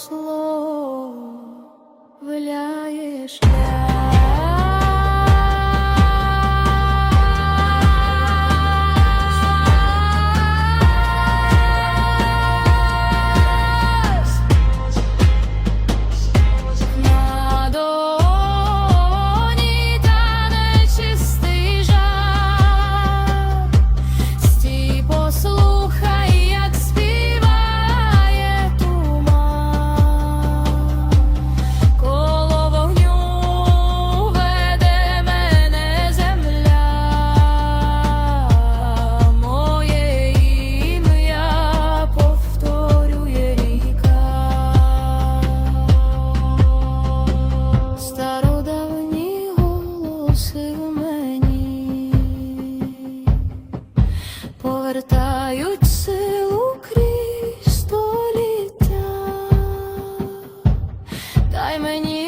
слово виляєш. трусив мені, повертають силу крізь століття, дай мені.